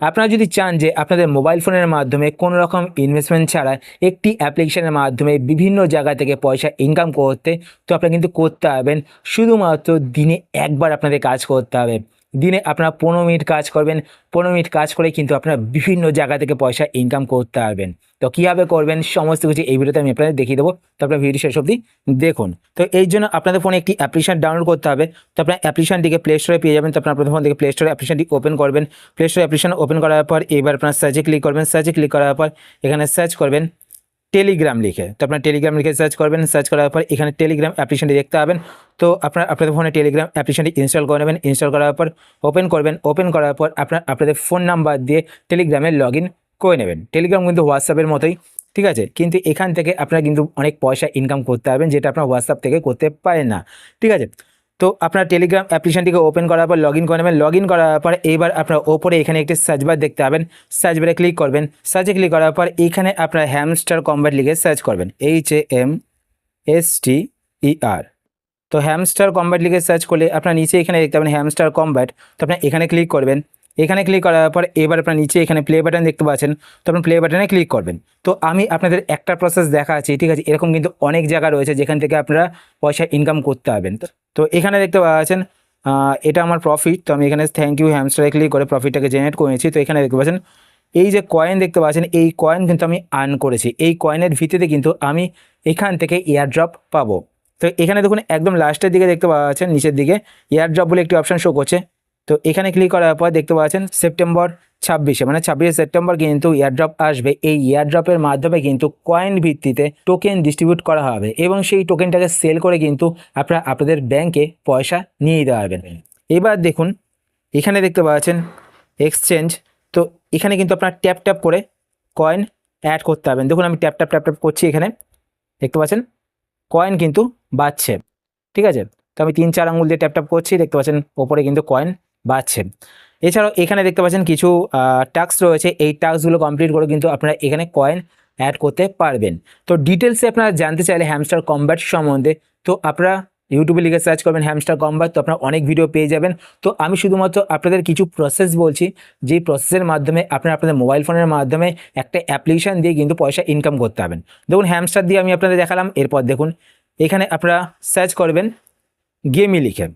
আপনারা যদি চান যে আপনাদের মোবাইল ফোনের মাধ্যমে কোনো রকম ইনভেস্টমেন্ট ছাড়া একটি অ্যাপ্লিকেশনের মাধ্যমে বিভিন্ন জায়গা থেকে পয়সা ইনকাম করতে, তো আপনারা কিন্তু করতে পারবেন। শুধুমাত্র দিনে একবার আপনাদের কাজ করতে হবে। দিনে আপনারা পনেরো মিনিট কাজ করবেন। পনেরো মিনিট কাজ করে কিন্তু আপনারা বিভিন্ন জায়গা থেকে পয়সা ইনকাম করতে পারবেন। তো কীভাবে করবেন? সমস্ত কিছু এই ভিডিওতে আমি আপনাদের দেখিয়ে দেবো। তো আপনার ভিডিও শেষ অবধি দেখুন। তো এই জন্য আপনাদের ফোনে একটি অ্যাপ্লিকেশান ডাউনলোড করতে হবে। তো আপনার অ্যাপ্লিকেশনটিকে প্লে স্টোরে পেয়ে যাবেন। তো আপনার আপনাদের ফোন থেকে প্লে স্টোরে অ্যাপ্লিকেশনটি ওপেন করবেন। প্লে স্টোরে অ্যাপ্লিকেশন ওপেন করার পর এবার আপনার সার্চে ক্লিক করবেন। সার্চে ক্লিক করার পর এখানে সার্চ করবেন। টেলিগ্রাম লিখে। তো আপনার টেলিগ্রাম লিখে সার্চ করবেন সার্চ করার পর এখানে টেলিগ্রাম অ্যাপ্লিকেশনটি দেখতে পাবেন। তো আপনার আপনাদের ফোনে টেলিগ্রাম অ্যাপ্লিকেশনটি ইনস্টল করে নেবেন। ইনস্টল করার পর ওপেন করবেন। ওপেন করার পর আপনার আপনাদের ফোন নাম্বার দিয়ে টেলিগ্রামে লগ করে নেবেন। টেলিগ্রাম কিন্তু হোয়াটসঅ্যাপের মতোই, ঠিক আছে? কিন্তু এখান থেকে আপনারা কিন্তু অনেক পয়সা ইনকাম করতে পারবেন, যেটা আপনার হোয়াটসঅ্যাপ থেকে করতে পারেন না, ঠিক আছে? তো আপনার টেলিগ্রাম অ্যাপ্লিকেশনটিকে ওপেন করার পর লগ ইন করে নেবেন। লগ ইন করার পর এইবার আপনার ওপরে এখানে একটি সার্চ বার দেখতে পাবেন। সার্চ বারে ক্লিক করবেন। সার্চে ক্লিক করার পর এখানে আপনার হ্যামস্টার কম্ব্যাট লিখে সার্চ করবেন। H A M S T E R তো হ্যামস্টার কম্ব্যাট লিখে সার্চ করলে আপনার নিচে এখানে দেখতে পাবেন হ্যামস্টার কম্ব্যাট তো আপনার এখানে ক্লিক করবেন। এখানে ক্লিক করার পর এবার আপনার নিচে এখানে প্লে বাটন দেখতে পাচ্ছেন। তো আপনি প্লে বাটনে ক্লিক করবেন। তো আমি আপনাদের একটা প্রসেস দেখাচ্ছি, ঠিক আছে? এরকম কিন্তু অনেক জায়গা রয়েছে যেখান থেকে আপনারা পয়সা ইনকাম করতে পারবেন। তো- এখানে দেখতে পাচ্ছেন এটা আমার প্রফিট তো আমি এখানে থ্যাংক ইউ হ্যামস্টারে ক্লিক করে প্রফিটটাকে জেনারেট করেছি। তো এখানে দেখতে পাচ্ছেন, এই যে কয়েন দেখতে পাচ্ছেন, এই কয়েন কিন্তু আমি আর্ন করেছি। এই কয়েনের ভিত্তিতে কিন্তু আমি এখান থেকে এয়ারড্রপ পাবো। তো এখানে দেখুন, একদম লাস্টের দিকে দেখতে পাওয়া যাচ্ছে নিচের দিকে। এয়ারড্রপ বলে একটি অপশান শো করছে। তো এখানে ক্লিক করার পর দেখতে পাচ্ছেন সেপ্টেম্বর ছাব্বিশে মানে ছাব্বিশে সেপ্টেম্বর কিন্তু এয়ারড্রপ আসবে। এই এয়ারড্রপের মাধ্যমে কিন্তু কয়েন ভিত্তিতে টোকেন ডিস্ট্রিবিউট করা হবে এবং সেই টোকেনটাকে সেল করে কিন্তু আপনারা আপনাদের ব্যাংকে পয়সা নিয়ে দিতে পারবেন। এবার দেখুন, এখানে দেখতে পাচ্ছেন এক্সচেঞ্জ তো এখানে কিন্তু আপনার ট্যাপ ট্যাপ করে কয়েন অ্যাড করতে পারবেন। দেখুন আমি ট্যাপ ট্যাপ ট্যাপ ট্যাপ করছি এখানে, দেখতে পাচ্ছেন কয়েন কিন্তু বাড়ছে, ঠিক আছে? তো আমি তিন চার আঙুল দিয়ে ট্যাপ ট্যাপ করছি, দেখতে পাচ্ছেন ওপরে কিন্তু কয়েন বাড়ছে এছাড়াও এখানে দেখতে পাচ্ছেন কিছু টাস্ক রয়েছে। এই টাস্কগুলো কমপ্লিট করে কিন্তু আপনারা এখানে কয়েন অ্যাড করতে পারবেন। তো ডিটেলসে আপনারা জানতে চাইলে হ্যামস্টার কম্ব্যাট সম্বন্ধে, তো আপনারা ইউটিউবে লিখে সার্চ করবেন হ্যামস্টার কম্ব্যাট তো আপনারা অনেক ভিডিও পেয়ে যাবেন। তো আমি শুধুমাত্র আপনাদের কিছু প্রসেস বলছি, যেই প্রসেসের মাধ্যমে আপনারা আপনাদের মোবাইল ফোনের মাধ্যমে একটা অ্যাপ্লিকেশান দিয়ে কিন্তু পয়সা ইনকাম করতে পারবেন। দেখুন হ্যামস্টার দিয়ে আমি আপনাদের দেখালাম, এরপর দেখুন, এখানে আপনারা সার্চ করবেন গেমি লিখে।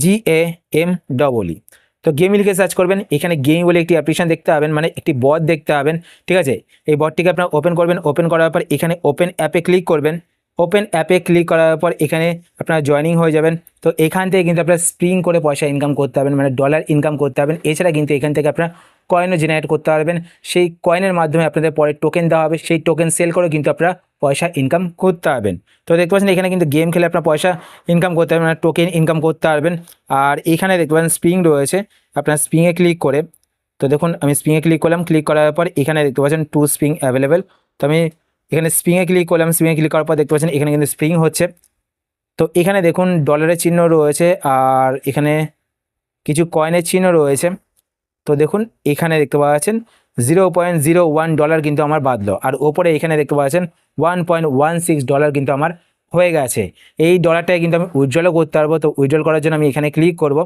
জি এ এম ডবল ই তো গেমি লিখে সার্চ করবেন, এখানে গেমি বলে একটি অ্যাপ্লিকেশন দেখতে পাবেন মানে একটি বট দেখতে পাবেন, ঠিক আছে? এই বটটিকে আপনার ওপেন করবেন ওপেন করার পর এখানে ওপেন অ্যাপে ক্লিক করবেন। ওপেন অ্যাপে ক্লিক করার পর এখানে আপনারা জয়নিং হয়ে যাবেন। তো এখান থেকে কিন্তু আপনারা স্প্রিং করে পয়সা ইনকাম করতে পারবেন মানে ডলার ইনকাম করতে পারবেন। এছাড়া কিন্তু এখান থেকে আপনারা কয়েনও জেনারেট করতে পারবেন। সেই কয়েনের মাধ্যমে আপনাদের পরে টোকেন দেওয়া হবে। সেই টোকেন সেল করে কিন্তু আপনারা পয়সা ইনকাম করতে পারবেন। তো দেখতে পাচ্ছেন এখানে কিন্তু গেম খেলে আপনার পয়সা ইনকাম করতে পারবেন টোকেন ইনকাম করতে পারবেন। আর এখানে দেখতে পাচ্ছেন স্প্রিং রয়েছে, আপনার স্প্রিংয়ে ক্লিক করে, তো দেখুন আমি স্প্রিংয়ে ক্লিক করলাম ক্লিক করার পর এখানে দেখতে পাচ্ছেন টু স্প্রিং অ্যাভেলেবেল তো আমি এখানে স্প্রিংয়ে ক্লিক করলাম স্প্রিংয়ে ক্লিক করার পর দেখতে পাচ্ছেন এখানে কিন্তু স্প্রিং হচ্ছে। তো এখানে দেখুন ডলারের চিহ্ন রয়েছে, আর এখানে কিছু কয়েনের চিহ্ন রয়েছে। তো দেখুন এখানে দেখতে পাচ্ছেন zero point zero one dollar কিন্তু আমার বাদলো আর ওপরে এখানে দেখতে পাচ্ছেন one point one six dollar কিন্তু আমার হয়ে গেছে। এই ডলারটাকে কিন্তু আমি উজ্জ্বলও করতে পারব। তো উজ্জ্বল করার জন্য আমি এখানে ক্লিক করব।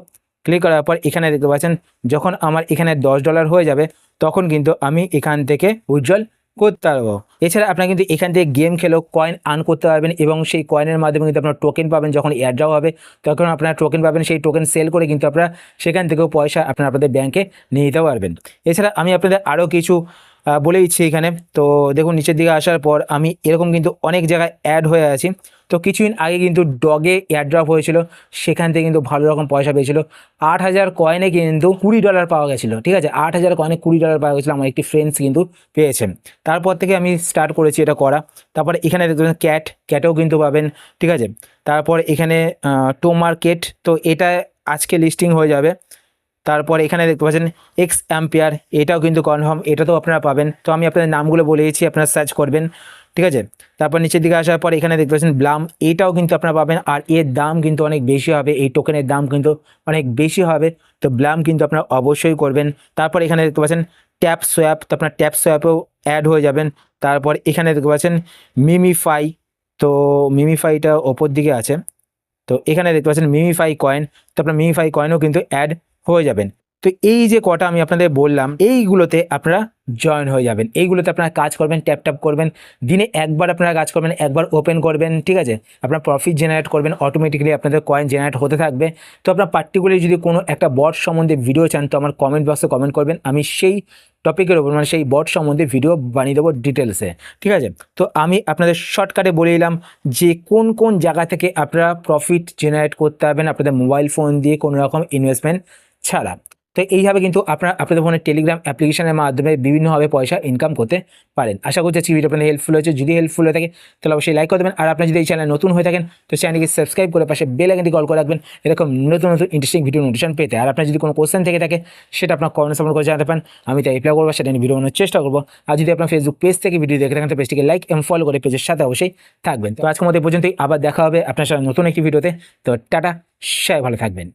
ক্লিক করার পর এখানে দেখতে পাচ্ছেন, যখন আমার এখানে দশ ডলার হয়ে যাবে, তখন কিন্তু আমি এখান থেকে উজ্জ্বল করতে পারব। এছাড়া আপনারা কিন্তু এখান থেকে গেম খেলেও কয়েন আর্ন করতে পারবেন এবং সেই কয়েনের মাধ্যমে কিন্তু আপনার টোকেন পাবেন যখন এয়ারড্রপ হবে, তখন আপনারা টোকেন পাবেন, সেই টোকেন সেল করে কিন্তু আপনারা সেখান থেকেও পয়সা আপনারা আপনাদের ব্যাংকে নিয়ে নিতে পারবেন। এছাড়া আমি আপনাদের আরও কিছু বলে দিচ্ছি এখানে। তো দেখুন, নিচের দিকে আসার পর আমি এরকম কিন্তু অনেক জায়গায় অ্যাড হয়ে আছি। তো কিছুদিন আগে কিন্তু ডগে এয়ারড্রপ হয়েছিল, সেখান থেকে কিন্তু ভালো রকম পয়সা পেয়েছিল। আট হাজার কয়েনে কিন্তু কুড়ি ডলার পাওয়া গেছিল, ঠিক আছে? আট হাজার কয়েনে কুড়ি ডলার পাওয়া গেছিল, আমার একটি ফ্রেন্ডস কিন্তু পেয়েছেন তারপর থেকে আমি স্টার্ট করেছি এটা করা। তারপরে এখানে দেখবেন ক্যাট ক্যাটও কিন্তু পাবেন, ঠিক আছে? তারপর এখানে টো মার্কেট তো এটা আজকে লিস্টিং হয়ে যাবে। তারপর এখানে দেখতে পাচ্ছেন এক্স অ্যাম্পিয়ার এটাও কিন্তু কনফার্ম এটাতেও আপনারা পাবেন। তো আমি আপনাদের নামগুলো বলে দিয়েছি আপনারা সার্চ করবেন, ঠিক আছে? তারপর নিচের দিকে আসার পর এখানে দেখতে পাচ্ছেন ব্লাম এটাও কিন্তু আপনারা পাবেন, আর এর দাম কিন্তু অনেক বেশি হবে, এই টোকেনের দাম কিন্তু অনেক বেশি হবে, তো ব্লাম কিন্তু আপনারা অবশ্যই করবেন। তারপর এখানে দেখতে পাচ্ছেন ট্যাপ সোয়াপ তো আপনার ট্যাপ সোয়াপেও অ্যাড হয়ে যাবেন। তারপর এখানে দেখতে পাচ্ছেন মিমিফাই তো মিমিফাইটা ওপর দিকে আছে, তো এখানে দেখতে পাচ্ছেন মিমিফাই কয়েন তো আপনার মিমিফাই কয়েনও কিন্তু অ্যাড হয়ে যাবেন। তো এই যে কটা আমি আপনাদের বললাম, এইগুলোতে আপনারা জয়েন হয়ে যাবেন। এইগুলোতে আপনারা কাজ করবেন ট্যাপ ট্যাপ করবেন, দিনে একবার আপনারা কাজ করবেন, একবার ওপেন করবেন, ঠিক আছে? আপনার প্রফিট জেনারেট করবেন অটোমেটিক্যালি আপনাদের কয়েন জেনারেট হতে থাকবে। তো আপনার পার্টিকুলারলি যদি কোনো একটা বট সম্বন্ধে ভিডিও চান, তো আমার কমেন্ট বক্সে কমেন্ট করবেন। আমি সেই টপিকের ওপর মানে সেই বট সম্বন্ধে ভিডিও বানিয়ে দেবো ডিটেলসে ঠিক আছে? তো আমি আপনাদের শর্টকাটে বলে দিলাম যে কোন কোন জায়গা থেকে আপনারা প্রফিট জেনারেট করতে পারবেন আপনাদের মোবাইল ফোন দিয়ে কোনো রকম ইনভেস্টমেন্ট ছাড়া। তো এইভাবে কিন্তু আপনারা আপনাদের ফোনে টেলিগ্রাম অ্যাপ্লিকেশনের মাধ্যমে বিভিন্নভাবে পয়সা ইনকাম করতে পারেন। আশা করছি আজকে ভিডিও আপনাদের হেল্পফুল হয়েছে। যদি হেল্পফুল হয়ে থাকে, তাহলে অবশ্যই লাইক করে দেবেন। আর আপনার যদি এই চ্যানেল নতুন হয়ে থাকেন, তো চ্যানেলকে সাবস্ক্রাইব করে পাশে বেল আইকনটি কল করে রাখবেন। এরকম নতুন নতুন ইন্টারেস্টিং ভিডিও নোটিশন পেতে। আর আপনার যদি কোনো কোশ্চেন থেকে থাকে, সেটা আপনার কমেন্ট সাপোর্ট করে জানাতে পারেন। আমি তাই রিপ্লাই করব, সেটা নিয়ে ভিডিও বানানোর চেষ্টা করব। আর যদি আপনার ফেসবুক পেজ থেকে ভিডিও দেখে থাকেন, তো পেজটিকে লাইক এবং ফলো করে পেজের সাথে অবশ্যই থাকবেন। তো আজকের মধ্যে পর্যন্তই। আবার দেখা হবে আপনার সাথে নতুন একটি ভিডিওতে তো টাটা, সবাই ভালো থাকবেন।